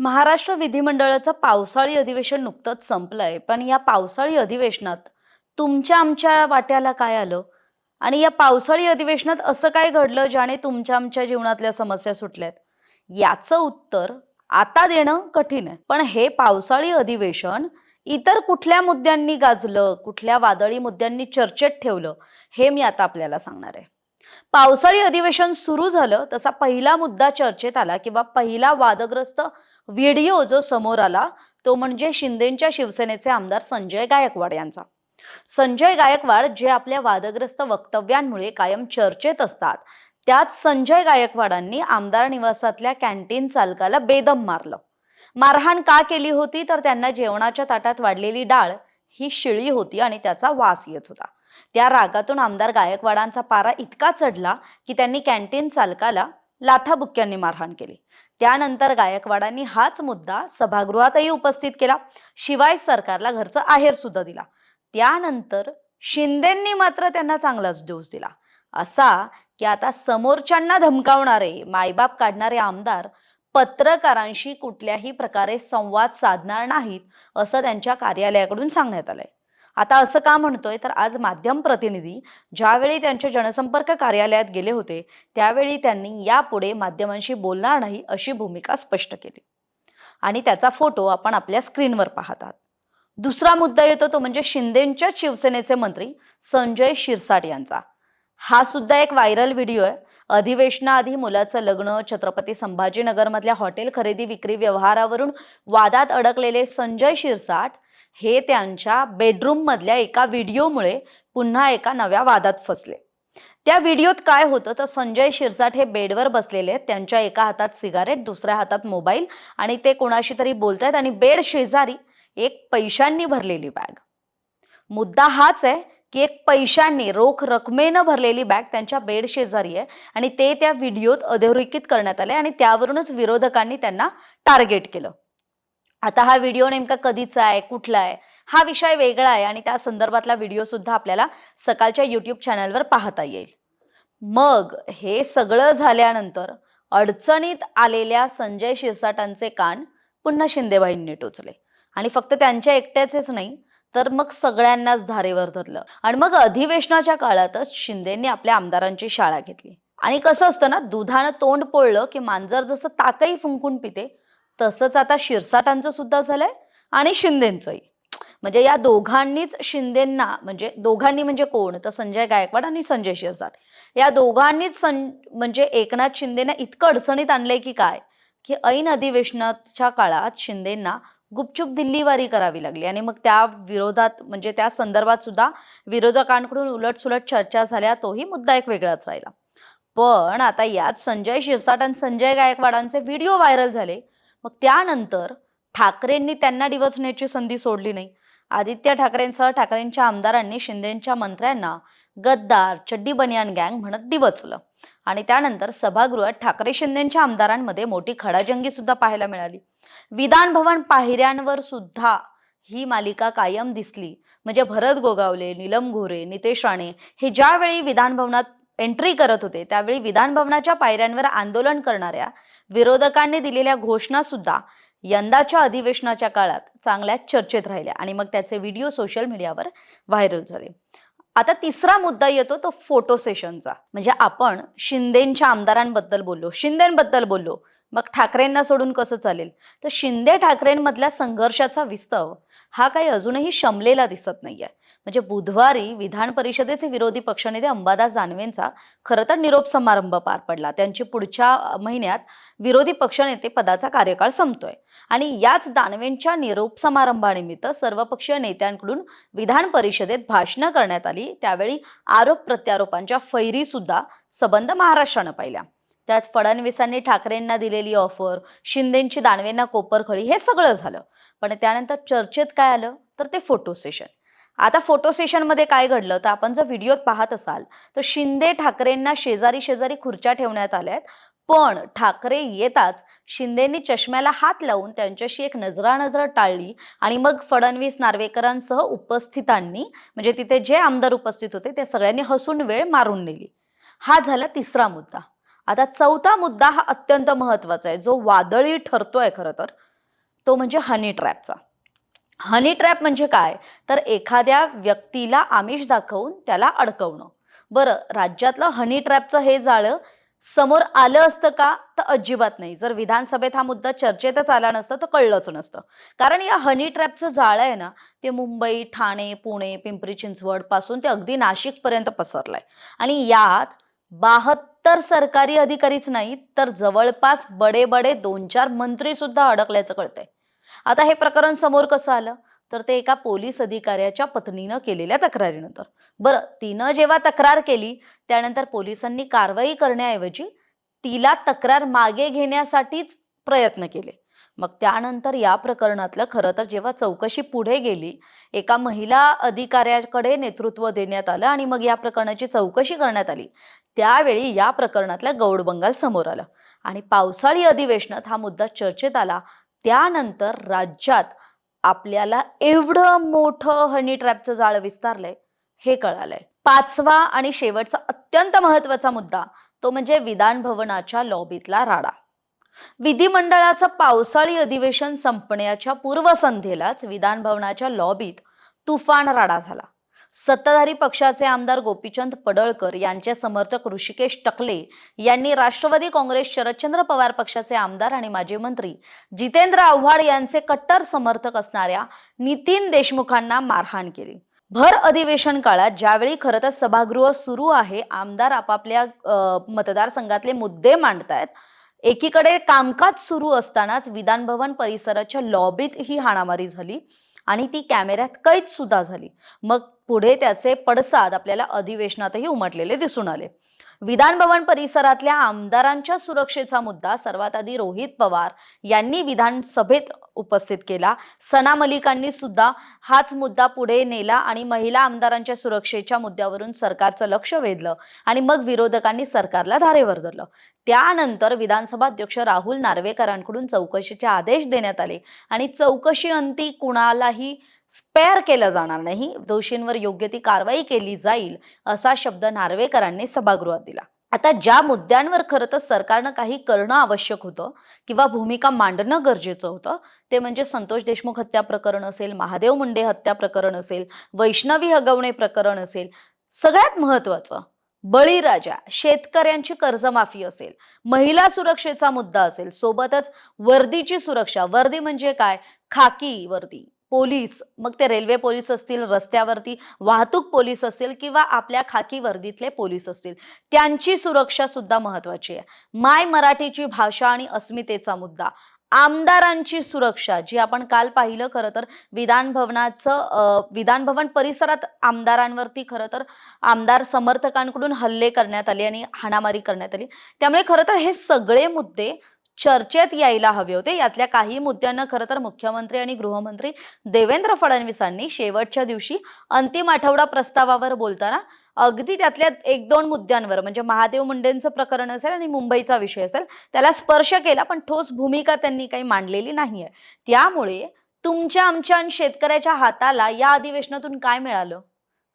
महाराष्ट्र विधिमंडळाचं पावसाळी अधिवेशन नुकतंच संपलंय. पण या पावसाळी अधिवेशनात तुमच्या आमच्या वाट्याला काय आलं? आणि या पावसाळी अधिवेशनात असं काय घडलं ज्याने तुमच्या आमच्या जीवनातल्या समस्या सुटल्यात? याचं उत्तर आता देणं कठीण आहे. पण हे पावसाळी अधिवेशन इतर कुठल्या मुद्द्यांनी गाजलं कुठल्या वादळी मुद्द्यांनी चर्चेत ठेवलं हे मी आता आपल्याला सांगणार आहे. पावसाळी अधिवेशन सुरू झालं तसा पहिला मुद्दा चर्चेत आला किंवा पहिला वादग्रस्त व्हिडिओ जो समोर आला तो म्हणजे शिंदेंच्या शिवसेनेचे आमदार संजय गायकवाड यांचा. संजय गायकवाड जे आपल्या वादग्रस्त वक्तव्यांमुळे कायम चर्चेत असतात त्यात संजय गायकवाडांनी आमदार निवासातल्या कॅन्टीन चालकाला बेदम मारलं. मारहाण का केली होती? तर त्यांना जेवणाच्या ताटात वाढलेली डाळ ही शिळी होती आणि त्याचा वास येत होता. त्या रागातून आमदार गायकवाडांचा पारा इतका चढला की त्यांनी कॅन्टीन चालकाला लाथाबुक्क्यांनी मारहाण केली. त्यानंतर गायकवाडांनी हाच मुद्दा सभागृहातही उपस्थित केला. शिवाय सरकारला घरचं आहेर सुद्धा दिला. त्यानंतर शिंदेंनी मात्र त्यांना चांगलाच डोस दिला. असा की आता समोरच्यांना धमकावणारे मायबाप काढणारे आमदार पत्रकारांशी कुठल्याही प्रकारे संवाद साधणार नाहीत असं त्यांच्या कार्यालयाकडून सांगण्यात आलंय. आता असं का म्हणतोय? तर आज माध्यम प्रतिनिधी ज्यावेळी त्यांच्या जनसंपर्क कार्यालयात गेले होते त्यावेळी त्यांनी यापुढे माध्यमांशी बोलणार नाही अशी भूमिका स्पष्ट केली. आणि त्याचा फोटो आपण आपल्या स्क्रीनवर पाहतात. दुसरा मुद्दा येतो तो म्हणजे शिंदेंच्या शिवसेनेचे मंत्री संजय शिरसाट यांचा. हा सुद्धा एक व्हायरल व्हिडिओ आहे. अधिवेशनाआधी मुलाचं लग्न छत्रपती संभाजीनगरमधल्या हॉटेल खरेदी विक्री व्यवहारावरून वादात अडकलेले संजय शिरसाट हे त्यांच्या बेडरूममधल्या एका व्हिडिओमुळे पुन्हा एका नव्या वादात फसले. त्या व्हिडिओत काय होतं? तर संजय शिरसाट हे बेडवर बसलेले आहेत. त्यांच्या एका हातात सिगारेट दुसऱ्या हातात मोबाईल आणि ते कोणाशी तरी बोलतायत आणि बेड शेजारी एक पैशांनी भरलेली बॅग. मुद्दा हाच आहे की एक पैशांनी रोख रकमेनं भरलेली बॅग त्यांच्या बेड शेजारी आहे आणि ते त्या व्हिडिओत अधोरेखित करण्यात आले आणि त्यावरूनच विरोधकांनी त्यांना टार्गेट केलं. आता हा व्हिडिओ नेमका कधीचा आहे कुठला आहे? हा विषय वेगळा आहे आणि त्या संदर्भातला व्हिडिओ सुद्धा आपल्याला सकाळच्या युट्यूब चॅनलवर पाहता येईल. मग हे सगळं झाल्यानंतर अडचणीत आलेल्या संजय शिरसाटांचे कान पुन्हा शिंदेबाईंनी टोचले. आणि फक्त त्यांच्या एकट्याचेच नाही तर मग सगळ्यांनाच धारेवर धरलं. आणि मग अधिवेशनाच्या काळातच शिंदेंनी आपल्या आमदारांची शाळा घेतली. आणि कसं असतं ना दुधानं तोंड पोळलं की मांजर जसं ताकही फुंकून पिते तसंच आता शिरसाटांचं सुद्धा झालंय आणि शिंदेंचंही. म्हणजे या दोघांनीच शिंदेंना म्हणजे दोघांनी म्हणजे कोण? तर संजय गायकवाड आणि संजय शिरसाट. या दोघांनीच सं म्हणजे एकनाथ शिंदेना इतकं अडचणीत आणलंय की काय? की ऐन अधिवेशनाच्या काळात शिंदेंना गुपचूप दिल्लीवारी करावी लागली. आणि मग त्या विरोधात म्हणजे त्या संदर्भात सुद्धा विरोधकांकडून उलटसुलट चर्चा झाल्या तोही मुद्दा एक वेगळाच राहिला. पण आता यात संजय शिरसाट आणि संजय गायकवाडांचे व्हिडिओ व्हायरल झाले. मग त्यानंतर ठाकरेंनी त्यांना डिवचण्याची संधी सोडली नाही. आदित्य ठाकरेंसह ठाकरेंच्या आमदारांनी शिंदेच्या मंत्र्यांना गद्दार चड्डी बनियान गँग म्हणत डिवचलं. आणि त्यानंतर सभागृहात ठाकरे शिंदेच्या आमदारांमध्ये मोठी खडाजंगी सुद्धा पाहायला मिळाली. विधान भवन पायऱ्यांवर सुद्धा ही मालिका कायम दिसली. म्हणजे भरत गोगावले नीलम घोरे नितेश राणे हे ज्यावेळी विधानभवनात एंट्री करत होते त्यावेळी विधानभवनाच्या पायऱ्यांवर आंदोलन करणाऱ्या विरोधकांनी दिलेल्या घोषणा सुद्धा यंदाच्या अधिवेशनाच्या काळात चांगल्या चर्चेत राहिल्या आणि मग त्याचे व्हिडिओ सोशल मीडियावर व्हायरल झाले. आता तिसरा मुद्दा येतो तो फोटो सेशनचा. म्हणजे आपण शिंदेच्या आमदारांबद्दल बोललो. शिंदेबद्दल बोललो. मग ठाकरेंना सोडून कसं चालेल? तर शिंदे ठाकरेंमधल्या संघर्षाचा विस्तव हा काही अजूनही शमलेला दिसत नाहीये. म्हणजे बुधवारी विधान परिषदेचे विरोधी पक्षनेते अंबादास दानवेंचा खरं तर निरोप समारंभ पार पडला. त्यांची पुढच्या महिन्यात विरोधी पक्षनेते पदाचा कार्यकाळ संपतोय. आणि याच दानवेंच्या निरोप समारंभानिमित्त सर्वपक्षीय नेत्यांकडून विधान परिषदेत भाषणं करण्यात आली. त्यावेळी आरोप प्रत्यारोपांच्या फैरी सुद्धा सबंध महाराष्ट्रानं पाहिल्या. त्यात फडणवीसांनी ठाकरेंना दिलेली ऑफर शिंदेंची दानवेंना कोपरखळी हे सगळं झालं. पण त्यानंतर चर्चेत काय आलं? तर ते फोटो सेशन आता फोटो सेशनमध्ये काय घडलं? तर आपण जर व्हिडिओत पाहत असाल तर शिंदे ठाकरेंना शेजारी शेजारी खुर्च्या ठेवण्यात आल्या आहेत पण ठाकरे येताच शिंदेंनी चष्म्याला हात लावून त्यांच्याशी एक नजरानजर टाळली आणि मग फडणवीस नार्वेकरांसह उपस्थितांनी म्हणजे तिथे जे आमदार उपस्थित होते ते सगळ्यांनी हसून वेळ मारून नेली. हा झाला तिसरा मुद्दा. आता चौथा मुद्दा हा अत्यंत महत्त्वाचा आहे. जो वादळी ठरतोय खरं तर तो म्हणजे हनी ट्रॅपचा हनी ट्रॅप म्हणजे काय? तर एखाद्या व्यक्तीला आमिष दाखवून त्याला अडकवणं. बरं राज्यातलं हनी ट्रॅपचं हे जाळं समोर आलं असतं का? तर अजिबात नाही. जर विधानसभेत हा मुद्दा चर्चेतच आला नसतं तर कळलंच नसतं. कारण या हनी ट्रॅपचं जाळं आहे ना ते मुंबई ठाणे पुणे पिंपरी चिंचवडपासून ते अगदी नाशिकपर्यंत पसरलंय. आणि यात बाहत्तर तर सरकारी अधिकारीच नाहीत तर जवळपास बडे बडे दोन चार मंत्री सुद्धा अडकल्याचं कळतंय. आता हे प्रकरण समोर कसं आलं? तर ते एका पोलीस अधिकाऱ्याच्या पत्नीनं केलेल्या तक्रारीनंतर. बरं तिनं जेव्हा तक्रार केली त्यानंतर पोलिसांनी कारवाई करण्याऐवजी तिला तक्रार मागे घेण्यासाठीच प्रयत्न केले. मग त्यानंतर या प्रकरणातलं खरं तर जेव्हा चौकशी पुढे गेली एका महिला अधिकाऱ्याकडे नेतृत्व देण्यात आलं आणि मग या प्रकरणाची चौकशी करण्यात आली त्यावेळी या प्रकरणातलं गौडबंगाल समोर आलं. आणि पावसाळी अधिवेशनात हा मुद्दा चर्चेत आला त्यानंतर राज्यात आपल्याला एवढं मोठं हनी ट्रॅपचं जाळं विस्तारलंय हे कळालंय. पाचवा आणि शेवटचा अत्यंत महत्त्वाचा मुद्दा तो म्हणजे विधान भवनाच्या लॉबीतला राडा. विधिमंडळाचं पावसाळी अधिवेशन संपण्याच्या पूर्वसंध्येलाच विधानभवनाच्या लॉबीत तुफान राडा झाला. सत्ताधारी पक्षाचे आमदार गोपीचंद पडळकर यांचे समर्थक ऋषिकेश टकले यांनी राष्ट्रवादी काँग्रेस शरदचंद्र पवार पक्षाचे आमदार आणि माजी मंत्री जितेंद्र आव्हाड यांचे कट्टर समर्थक असणाऱ्या नितीन देशमुखांना मारहाण केली. भर अधिवेशन काळात ज्यावेळी खरं तर सभागृह सुरू आहे आमदार आपापल्या मतदारसंघातले मुद्दे मांडतायत एकीकडे कामकाज सुरू असतानाच विधानभवन परिसराच्या लॉबीत ही हाणामारी झाली आणि ती कॅमेऱ्यात कैद सुद्धा झाली. मग पुढे त्याचे पडसाद आपल्याला अधिवेशनातही उमटलेले दिसून आले. विधानभवन परिसरातल्या आमदारांच्या सुरक्षेचा मुद्दा सर्वात आधी रोहित पवार यांनी विधानसभेत उपस्थित केला. सना मलिकांनी सुद्धा हाच मुद्दा पुढे नेला आणि महिला आमदारांच्या सुरक्षेच्या मुद्द्यावरून सरकारचं लक्ष वेधलं आणि मग विरोधकांनी सरकारला धारेवर धरलं त्यानंतर विधानसभा अध्यक्ष राहुल नार्वेकरांकडून चौकशीचे आदेश देण्यात आले आणि चौकशी अंती कुणालाही स्पेअर केलं जाणार नाही. दोषींवर योग्य ती कारवाई केली जाईल असा शब्द नार्वेकरांनी सभागृहात दिला. आता ज्या मुद्द्यांवर खरं तर सरकारनं काही करणं आवश्यक होतं किंवा भूमिका मांडणं गरजेचं होतं ते म्हणजे संतोष देशमुख हत्या प्रकरण असेल महादेव मुंडे हत्या प्रकरण असेल वैष्णवी हगवणे प्रकरण असेल सगळ्यात महत्त्वाचं बळीराजा शेतकऱ्यांची कर्जमाफी असेल महिला सुरक्षेचा मुद्दा असेल सोबतच वर्दीची सुरक्षा. वर्दी म्हणजे काय? खाकी वर्दी. पोलीस मग ते रेल्वे पोलीस असतील रस्त्यावरती वाहतूक पोलीस असतील किंवा आपल्या खाकी वर्दीतले पोलीस असतील त्यांची सुरक्षा सुद्धा महत्वाची आहे. माय मराठीची भाषा आणि अस्मितेचा मुद्दा. आमदारांची सुरक्षा जी आपण काल पाहिलं खरं तर विधान भवनाचं विधान भवन परिसरात आमदारांवरती खरं तर आमदार समर्थकांकडून हल्ले करण्यात आले आणि हाणामारी करण्यात आली. त्यामुळे खरं तर हे सगळे मुद्दे चर्चेत यायला हवे होते. यातल्या काही मुद्द्यांना खरं तर मुख्यमंत्री आणि गृहमंत्री देवेंद्र फडणवीसांनी शेवटच्या दिवशी अंतिम आठवडा प्रस्तावावर बोलताना अगदी त्यातल्या एक दोन मुद्द्यांवर म्हणजे महादेव मुंडेंचं प्रकरण असेल आणि मुंबईचा विषय असेल त्याला स्पर्श केला पण ठोस भूमिका त्यांनी काही मांडलेली नाहीये. त्यामुळे तुमच्या आमच्या आणि शेतकऱ्याच्या हाताला या अधिवेशनातून काय मिळालं?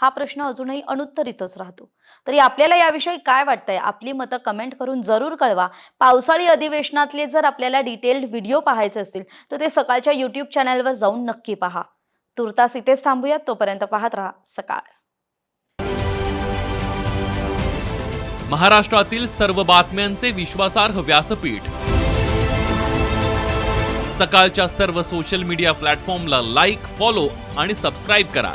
हा प्रश्न अजूनही अनुत्तरितच राहतो. तरी आपल्याला याविषयी काय वाटतंय? आपली मतं कमेंट करून जरूर कळवा. पावसाळी अधिवेशनातले जर आपल्याला डिटेल्ड व्हिडिओ पाहायचे असतील तर ते सकाळच्या यूट्यूब चॅनलवर जाऊन नक्की पहा. तुर्तास इथेच थांबूयात. तोपर्यंत पाहत राहा सकाळ. महाराष्ट्रातील सर्व बातम्यांचे विश्वासार्ह व्यासपीठ. सकाळच्या सर्व सोशल मीडिया प्लॅटफॉर्मला लाईक फॉलो आणि सबस्क्राईब करा.